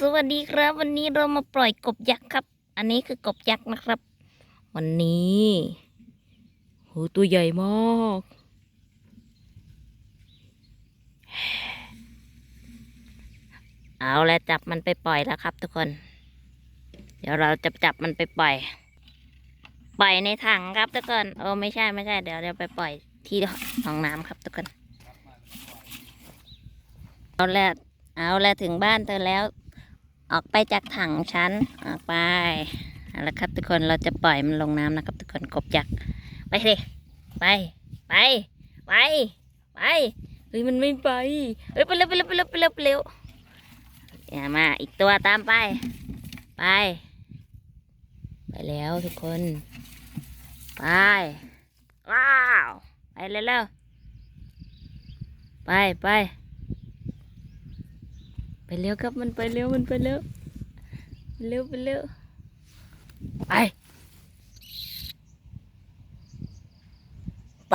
สวัสดีครับ วันนี้เรามาปล่อยกบยักษ์ครับ อันนี้คือกบยักษ์นะครับ วันนี้โหตัวใหญ่มากเอาแล้วจับมันไปปล่อยแล้วครับ ทุกคน เดี๋ยวเราจะจับมันไปปล่อย ปล่อยในถังครับทุกคนโอ้ไม่ใช่ไม่ใช่เดี๋ยวเดี๋ยวไปปล่อยที่ห้องน้ำครับทุกคนเอาแล้วเอาแล้วถึงบ้านเธอแล้ว ออกไปจากถังฉันออกไปเอาละครับทุกคนเราจะปล่อยมันลงน้ำนะครับ ทุกคนกบยักษ์ไปสิไปไปไปไปเฮ้ยมันไม่ไปเฮ้ยไปเร็วไปเร็วไปเร็วไปเร็วไปเร็วอย่ามาอีกตัวตามไป ไป ไปแล้วทุกคน ไปว้าวไปเร็วๆไปไป ไปเร็วครับมันไปเร็วมันไปเร็วเร็วไปเร็วไปไป